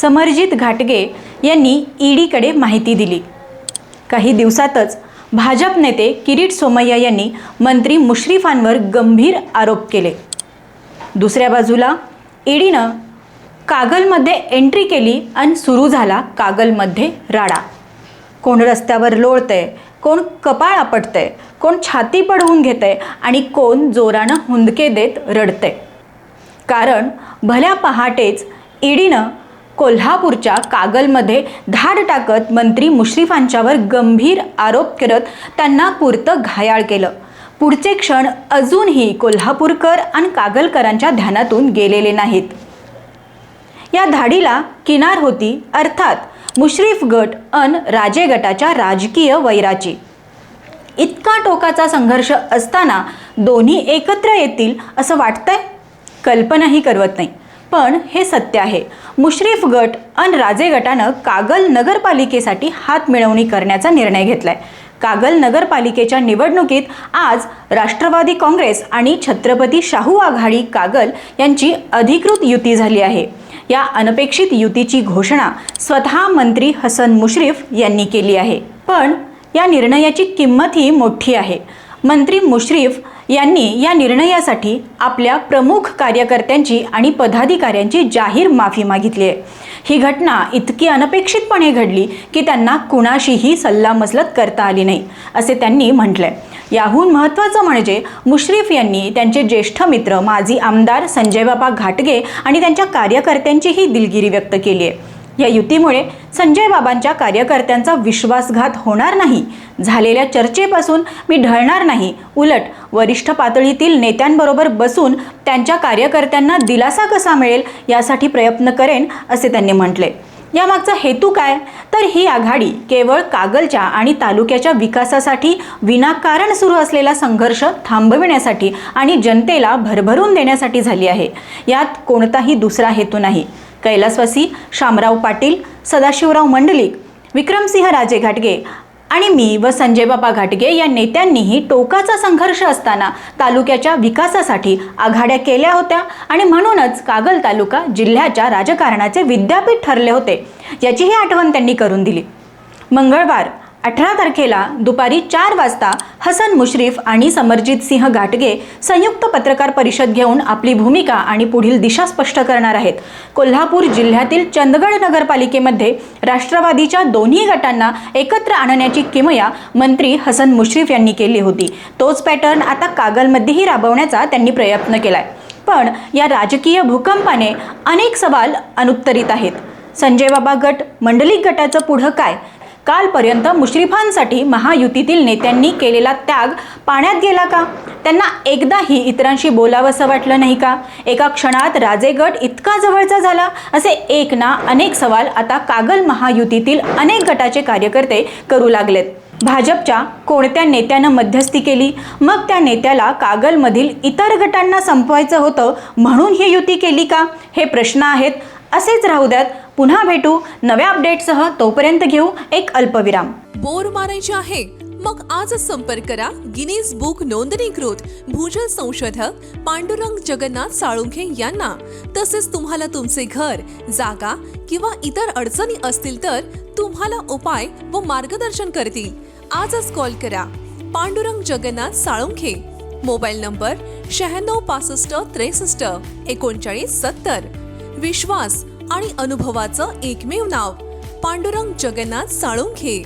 समरजित घाटगे यांनी ईडीकडे माहिती दिली. काही दिवसातच भाजप नेते किरीट सोमय्या यांनी मंत्री मुश्रीफांवर गंभीर आरोप केले. दुसऱ्या बाजूला ईडीनं कागलमध्ये एंट्री केली आणि सुरू झाला कागलमध्ये राडा. कोण रस्त्यावर लोळतंय कोण कपाळ आपटतंय कोण छाती पडवून घेतंय आणि कोण जोरानं हुंदके देत रडतंय. कारण भल्या पहाटेच ईडीनं कोल्हापूरच्या कागलमध्ये धाड टाकत मंत्री मुश्रीफांच्यावर गंभीर आरोप करत त्यांना पुरतं घायाळ केलं. पुढचे क्षण अजूनही कोल्हापूरकर आणि कागलकरांच्या ध्यानातून गेलेले नाहीत. या धाडीला किनार होती अर्थात मुश्रीफ गट अन राजे गटाच्या राजकीय वैराची. इतका टोकाचा संघर्ष असताना दोन्ही एकत्र येतील असं वाटतंय? कल्पनाही करवत नाही. पण हे सत्य आहे. मुश्रीफ गट अन राजे गटानं कागल नगरपालिकेसाठी हात मिळवणी करण्याचा निर्णय घेतलाय. कागल नगरपालिकेच्या निवडणुकीत आज राष्ट्रवादी काँग्रेस आणि छत्रपती शाहू आघाडी कागल यांची अधिकृत युती झाली आहे. या अनपेक्षित युतीची घोषणा स्वतः मंत्री हसन मुश्रीफ यांनी केली आहे. पण या निर्णयाची किंमतही मोठी आहे. मंत्री मुश्रीफ यांनी या निर्णयासाठी आपल्या प्रमुख कार्यकर्त्यांची आणि पदाधिकाऱ्यांची जाहीर माफी मागितली आहे. ही घटना इतकी अनपेक्षितपणे घडली की त्यांना कुणाशीही सल्लामसलत करता आली नाही असे त्यांनी म्हटलंय. याहून महत्त्वाचं म्हणजे मुश्रीफ यांनी त्यांचे ज्येष्ठ मित्र माजी आमदार संजयबाबा घाटगे आणि त्यांच्या कार्यकर्त्यांचीही दिलगिरी व्यक्त केली आहे. या युतीमुळे संजय बाबांच्या कार्यकर्त्यांचा विश्वासघात होणार नाही. झालेल्या चर्चेपासून मी ढळणार नाही. उलट वरिष्ठ पातळीतील नेत्यांबरोबर बसून त्यांच्या कार्यकर्त्यांना दिलासा कसा मिळेल यासाठी प्रयत्न करेन असे त्यांनी म्हटले. यामागचा हेतू काय? तर ही आघाडी केवळ कागलच्या आणि तालुक्याच्या विकासासाठी विनाकारण सुरू असलेला संघर्ष थांबविण्यासाठी आणि जनतेला भरभरून देण्यासाठी झाली आहे. यात कोणताही दुसरा हेतू नाही. कैलासवासी शामराव पाटील सदाशिवराव मंडलिक विक्रमसिंह राजे घाटगे आणि मी व संजयबाबा घाटगे या नेत्यांनीही टोकाचा संघर्ष असताना तालुक्याच्या विकासासाठी आघाड्या केल्या होत्या आणि म्हणूनच कागल तालुका जिल्ह्याच्या राजकारणाचे विद्यापीठ ठरले होते याचीही आठवण त्यांनी करून दिली. मंगळवार अठरा तारखेला दुपारी चार वाजता हसन मुश्रीफ आणि समरजित सिंह घाटगे संयुक्त पत्रकार परिषद घेऊन आपली भूमिका आणि पुढील दिशा स्पष्ट करणार आहेत. कोल्हापूर जिल्ह्यातील चंदगड नगरपालिकेमध्ये राष्ट्रवादीच्या दोन्ही गटांना एकत्र आणण्याची किमया मंत्री हसन मुश्रीफ यांनी केली होती. तोच पॅटर्न आता कागलमध्येही राबवण्याचा त्यांनी प्रयत्न केलाय. पण या राजकीय भूकंपाने अनेक सवाल अनुत्तरित आहेत. संजय बाबा गट मंडलिक गटाचं पुढं काय? कालपर्यंत मुश्रीफांसाठी महायुतीतील नेत्यांनी केलेला त्याग पाण्यात गेला का? त्यांना एकदाही इतरांशी बोलावंसं वाटलं नाही का? एका क्षणात राजे गट इतका जवळचा झाला? असे एक ना अनेक सवाल आता कागल महायुतीतील अनेक गटाचे कार्यकर्ते करू लागलेत. भाजपच्या कोणत्या नेत्यानं मध्यस्थी केली? मग त्या नेत्याला कागलमधील इतर गटांना संपवायचं होतं म्हणून ही युती केली का? हे प्रश्न आहेत. असेच राहू द्यात. पुन्हा भेटू नव्या अपडेटसह तोपर्यंत घेऊ एक अल्पविराम. बोर मारायचे आहे? मग आजच संपर्क करा गिनीज बुक नोंदणीकृत भूजल संशोधक पांडुरंग जगन्नाथ साळुंखे यांना. तसेच तुम्हाला तुमचे घर जागा किंवा इतर अडचणी असतील तर तुम्हाला उपाय व मार्गदर्शन करतील. आजच कॉल करा. पांडुरंग जगन्नाथ साळुंखे. मोबाईल नंबर शहाण्णव पासष्ट त्रेसष्ट एकोणचाळीस सत्तर. विश्वास आणि अनुभवाचं एकमेव नाव. पांडुरंग जगन्नाथ साळुंखे.